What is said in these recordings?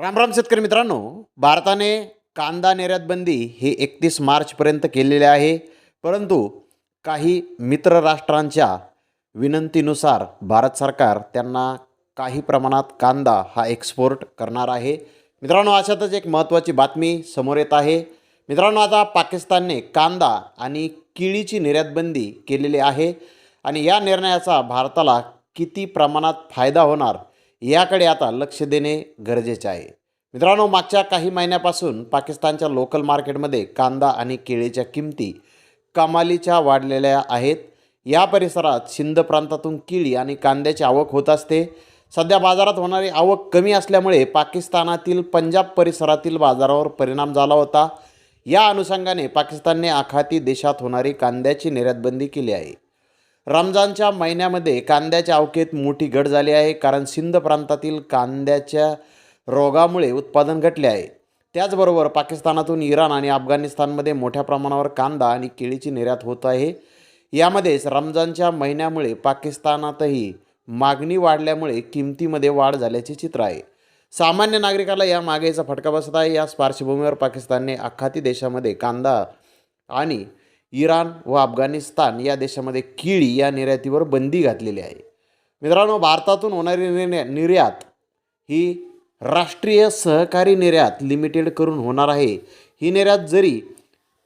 राम राम शेतकरी मित्रांनो भारताने कांदा निर्यात बंदी ही एकतीस मार्चपर्यंत केलेली आहे. परंतु काही मित्र राष्ट्रांच्या विनंतीनुसार भारत सरकार त्यांना काही प्रमाणात कांदा हा एक्सपोर्ट करणार आहे. मित्रांनो अशातच एक महत्त्वाची बातमी समोर येत आहे. मित्रांनो आता पाकिस्तानने कांदा आणि किळीची निर्यातबंदी केलेली आहे आणि या निर्णयाचा भारताला किती प्रमाणात फायदा होणार याकडे आता लक्ष देणे गरजेचे आहे. मित्रांनो मागच्या काही महिन्यापासून पाकिस्तानच्या लोकल मार्केटमध्ये कांदा आणि केळीच्या किमती कमालीच्या वाढलेल्या आहेत. या परिसरात सिंध प्रांतातून केळी आणि कांद्याची आवक होत असते. सध्या बाजारात होणारी आवक कमी असल्यामुळे पाकिस्तानातील पंजाब परिसरातील बाजारावर परिणाम झाला होता. या अनुषंगाने पाकिस्तानने आखाती देशात होणारी कांद्याची निर्यातबंदी केली आहे. रमजानच्या महिन्यामध्ये कांद्याच्या अवकेत मोठी घट झाली आहे कारण सिंध प्रांतातील कांद्याच्या रोगामुळे उत्पादन घटले आहे. त्याचबरोबर पाकिस्तानातून इराण आणि अफगाणिस्तानमध्ये मोठ्या प्रमाणावर कांदा आणि केळीची निर्यात होत आहे. यामध्येच रमजानच्या महिन्यामुळे पाकिस्तानातही मागणी वाढल्यामुळे किमतीमध्ये वाढ झाल्याचे चित्र आहे. सामान्य नागरिकाला या मागेचा फटका बसत आहे. याच पार्श्वभूमीवर पाकिस्तानने आखाती देशामध्ये कांदा आणि इराण व अफगाणिस्तान या देशामध्ये किळी या निर्यातीवर बंदी घातलेली आहे. मित्रांनो भारतातून होणारी निर्या निर्यात ही राष्ट्रीय सहकारी निर्यात लिमिटेड करून होणार आहे. ही निर्यात जरी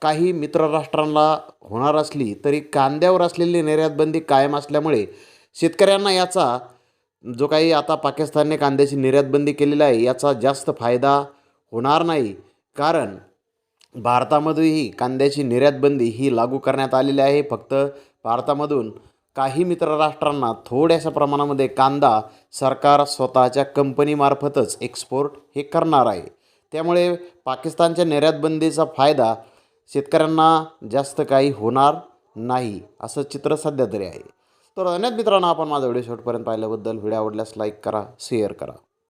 काही मित्रराष्ट्रांना होणार असली तरी कांद्यावर असलेली निर्यातबंदी कायम असल्यामुळे शेतकऱ्यांना याचा जो काही आता पाकिस्तानने कांद्याची निर्यातबंदी केलेली आहे याचा जास्त फायदा होणार नाही. कारण भारतामध्येही कांद्याची निर्यातबंदी ही लागू करण्यात आलेली आहे. फक्त भारतामधून काही मित्र राष्ट्रांना थोड्याशा प्रमाणामध्ये कांदा सरकार स्वतःच्या कंपनीमार्फतच एक्सपोर्ट हे करणार आहे. त्यामुळे पाकिस्तानच्या निर्यातबंदीचा फायदा शेतकऱ्यांना जास्त काही होणार नाही असं चित्र सध्या तरी आहे. तर अनेक मित्रांनो आपण माझा व्हिडिओ शेवटपर्यंत पाहिल्याबद्दल. व्हिडिओ आवडल्यास लाईक करा शेअर करा.